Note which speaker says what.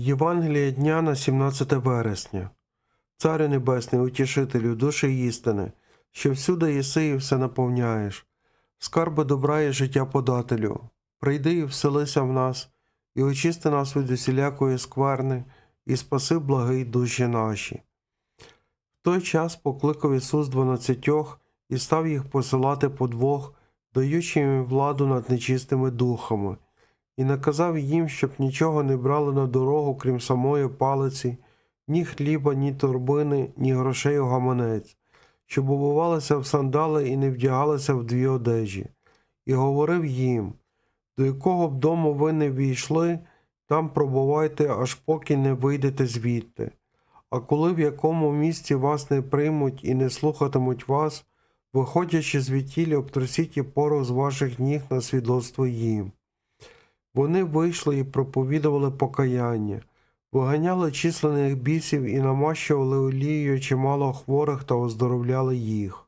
Speaker 1: Євангелія дня на 17 вересня. Царю Небесний, утішителю, душі істини, що всюди єси і все наповняєш, скарби добра і життя подателю, прийди і вселися в нас, і очисти нас від усілякої скверни, і спаси благий душі наші. В той час покликав Ісус дванадцятьох і став їх посилати по двох, даючи їм владу над нечистими духами, і наказав їм, щоб нічого не брали на дорогу, крім самої палиці, ні хліба, ні торбини, ні грошей у гаманець, щоб обувалися в сандали і не вдягалися в дві одежі, і говорив їм: до якого б дому ви не війшли, там пробувайте, аж поки не вийдете звідти. А коли в якому місті вас не приймуть і не слухатимуть вас, виходячи звідтілі, обтрусіть і порох з ваших ніг на свідоцтво їм. Вони вийшли і проповідували покаяння, виганяли численних бісів і намащували олією чимало хворих та оздоровляли їх.